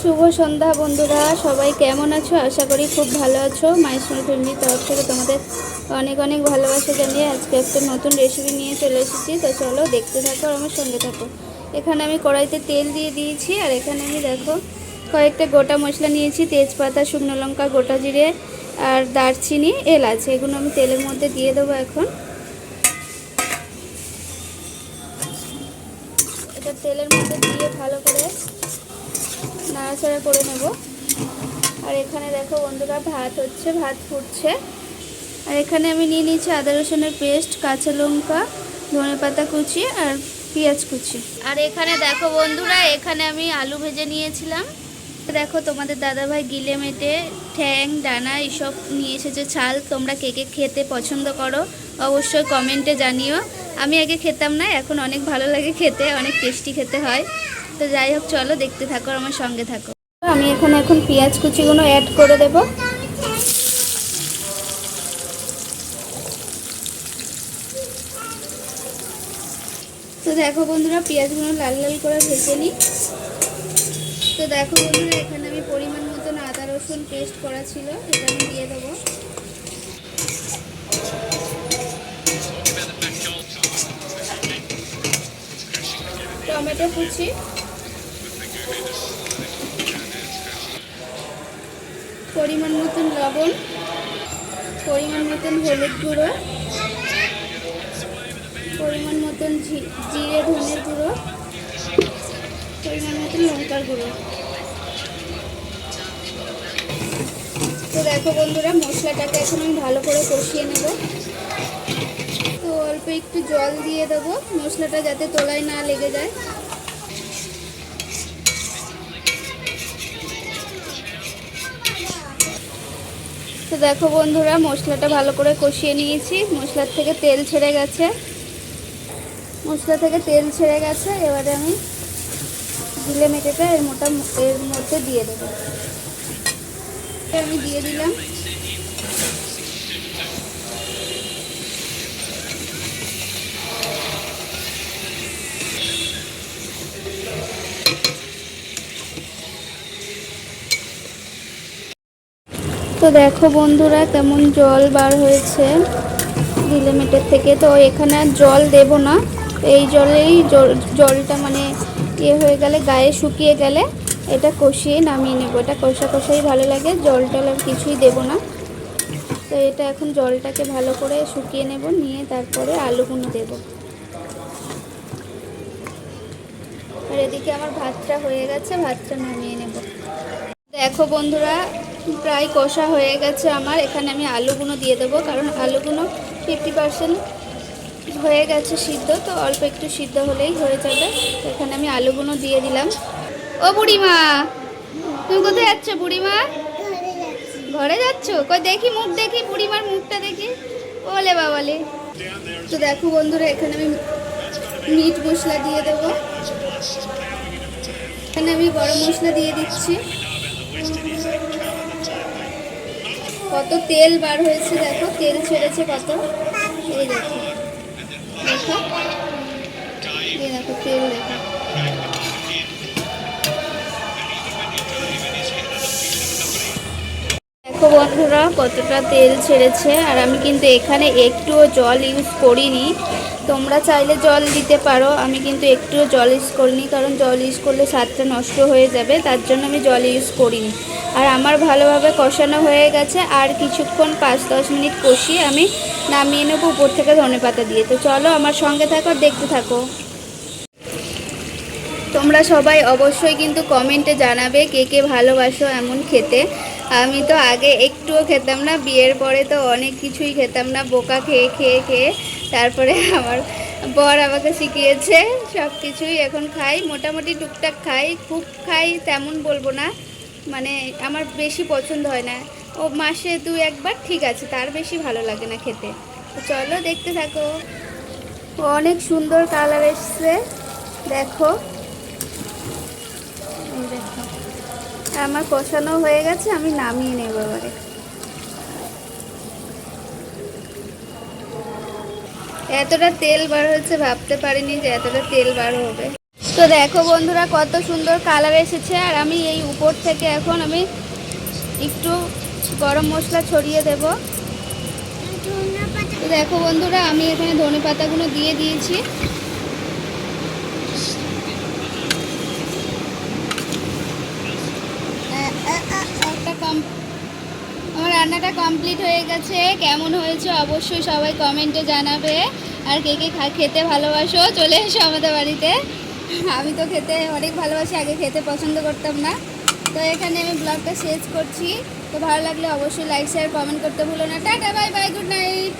শুভ সন্ধ্যা বন্ধুরা, সবাই কেমন আছো? আশা করি খুব ভালো আছো। মাইসুর ফ্যামিলির তরফ থেকে তোমাদের অনেক অনেক ভালোবাসা জানিয়ে আজকে একটা নতুন রেসিপি নিয়ে চলে এসেছি। তো চলো দেখতে থাকো আর আমার সঙ্গে থাকো। এখানে আমি কড়াইতে তেল দিয়ে দিয়েছি আর এখানে আমি দেখো, কয়েকটা গোটা মশলা নিয়েছি। তেজপাতা, শুকনো লঙ্কা, গোটা জিরে আর দারচিনি, এলাচ। এগুলো আমি তেলের মধ্যে দিয়ে দেবো এখন। এটা তেলের মধ্যে দিয়ে ভালো করে নাড়াচাড়া করে নেব। আর এখানে দেখো বন্ধুরা, ভাত হচ্ছে, ভাত ফুটছে। আর এখানে আমি নিয়ে নিয়েছি আদা রসুনের পেস্ট, কাঁচা লঙ্কা, ধনে পাতা কুচি আর পেঁয়াজ কুচি। আর এখানে দেখো বন্ধুরা, এখানে আমি আলু ভেজে নিয়েছিলাম। দেখো তোমাদের দাদাভাই গিলে মেটে, ঠ্যাং, ডানা এইসব নিয়ে এসেছে। ছাল, তোমরা কে কে খেতে পছন্দ করো অবশ্যই কমেন্টে জানিও। আমি আগে খেতাম না, এখন অনেক ভালো লাগে খেতে, অনেক টেস্টি খেতে হয়। তো যাই হোক চলো দেখতে থাকো আমার সঙ্গে থাকো। আমি এখানে এখন পেঁয়াজ কুচিগুলো অ্যাড করে দেব। তো দেখো বন্ধুরা পেঁয়াজগুলো লাল লাল করে ভেজে নিই। তো দেখো বন্ধুরা এখানে আমি পরিমাণ মতন আদা রসুন পেস্ট করা ছিল এটা আমি দিয়ে দেবো। টমেটো কুচি। পরিমাণ মতন লবণ, পরিমাণ মতন হলুদ গুঁড়ো, পরিমাণ মতন জিরে ধনের গুঁড়ো, পরিমাণ মতন লঙ্কার গুঁড়ো। তো দেখো বন্ধুরা, মশলাটাকে এখন আমি ভালো করে কষিয়ে নেব। তো অল্প একটু জল দিয়ে দেবো, মশলাটা যাতে তোলায় না লেগে যায়। তো দেখো বন্ধুরা, মশলাটা ভালো করে কষিয়ে নিয়েছি। মশলার থেকে তেল ছেড়ে গেছে। মশলা থেকে তেল ছেড়ে গেছে। এবারে আমি জিলে মেটেটা এর মোটা এর মধ্যে দিয়ে দেবো। আমি দিয়ে দিলাম। তো দেখো বন্ধুরা কেমন জল বার হয়েছে ডিলেমিটের থেকে। তো এখানে আর জল দেব না। এই জলেই জল- জলটা মানে ইয়ে হয়ে গেলে, গায়ে শুকিয়ে গেলে এটা কষিয়ে নামিয়ে নেব। এটা কষা কষাই ভালো লাগে, জল টল আর কিছুই দেব না। তো এটা এখন জলটাকে ভালো করে শুকিয়ে নেব, নিয়ে তারপরে আলুগুলো দেব। আর এদিকে আমার ভাতটা হয়ে গেছে, ভাতটা নামিয়ে নেব। দেখো বন্ধুরা প্রায় কষা হয়ে গেছে আমার। এখানে আমি আলুগুলো দিয়ে দেবো, কারণ আলুগুলো ফিফটি হয়ে গেছে সিদ্ধ, তো অল্প একটু সিদ্ধ হলেই হয়ে যাবে। এখানে আমি আলুগুলো দিয়ে দিলাম। ও বুড়িমা, তুমি কোথায় যাচ্ছ বুড়িমা? ঘরে যাচ্ছ? কই দেখি মুখ দেখি, বুড়িমার মুখটা দেখি। বলে বাবালে। তো দেখো বন্ধুরা, এখানে আমি মিট মশলা দিয়ে দেবো। এখানে আমি গরম মশলা দিয়ে দিচ্ছি। কত তেল বার হয়েছে দেখো, তেল ছেড়েছে কত? এই দেখো। দেখো। এই দেখো, তেল দেখো। দেখো বন্ধুরা, কতটা তেল ছেড়েছে। আর আমি কিন্তু এখানে একটুও জল ইউজ করিনি। তোমরা চাইলে জল দিতে পারো। আমি কিন্তু একটুও জল ইউজ করিনি, কারণ জল ইউজ করলে স্বাদটা নষ্ট হয়ে যাবে, তার জন্য আমি জল ইউজ করিনি। আর আমার ভালোভাবে কষানো হয়ে গেছে, আর কিছুক্ষণ পাঁচ দশ মিনিট কষিয়ে আমি নামিয়ে নেব উপর থেকে ধনে পাতা দিয়ে। তো চলো আমার সঙ্গে থাকো দেখতে থাকো। তোমরা সবাই অবশ্যই কিন্তু কমেন্টে জানাবে কে কে ভালোবাসো এমন খেতে। আমি তো আগে একটুও খেতাম না, বিয়ের পরে তো অনেক কিছুই খেতাম না, বোকা খেয়ে খেয়ে খেয়ে। তারপরে আমার বর আমাকে শিখিয়েছে সব কিছুই এখন খাই, মোটামুটি টুকটাক খাই, খুব খাই তেমন বলব না মানে আমার বেশি পছন্দ হয় না। ও মাসে দু একবার ঠিক আছে, তার বেশি ভালো লাগে না খেতে। চলো দেখতে থাকো। অনেক সুন্দর কালার এসছে, দেখো। দেখো। আমার কষানো হয়ে গেছে, আমি নামিয়ে নেব এবারে। এতটা তেল বার হয়েছে, ভাবতে পারিনি যে এতটা তেল বার হবে। তো দেখো বন্ধুরা, কত সুন্দর কালার এসেছে, আর আমি এই উপর থেকে এখন আমি একটু গরম মশলা ছড়িয়ে দেব। তো দেখো বন্ধুরা, আমি এখানে ধনে পাতাগুলো দিয়ে দিয়েছি। একটা কম রান্নাটা কমপ্লিট হয়ে গেছে। কেমন হয়েছে অবশ্যই সবাই কমেন্টে জানাবে। আর কে কে খেতে ভালোবাসো, চলে এসো আমাদের বাড়িতে। আমি তো খেতে অনেক ভালোবাসি, আগে খেতে পছন্দ করতাম না। তো এখানে আমি ব্লগটা শেষ করছি। তো ভালো লাগলে অবশ্যই লাইক শেয়ার কমেন্ট করতে ভুলো না। Tata bye bye good night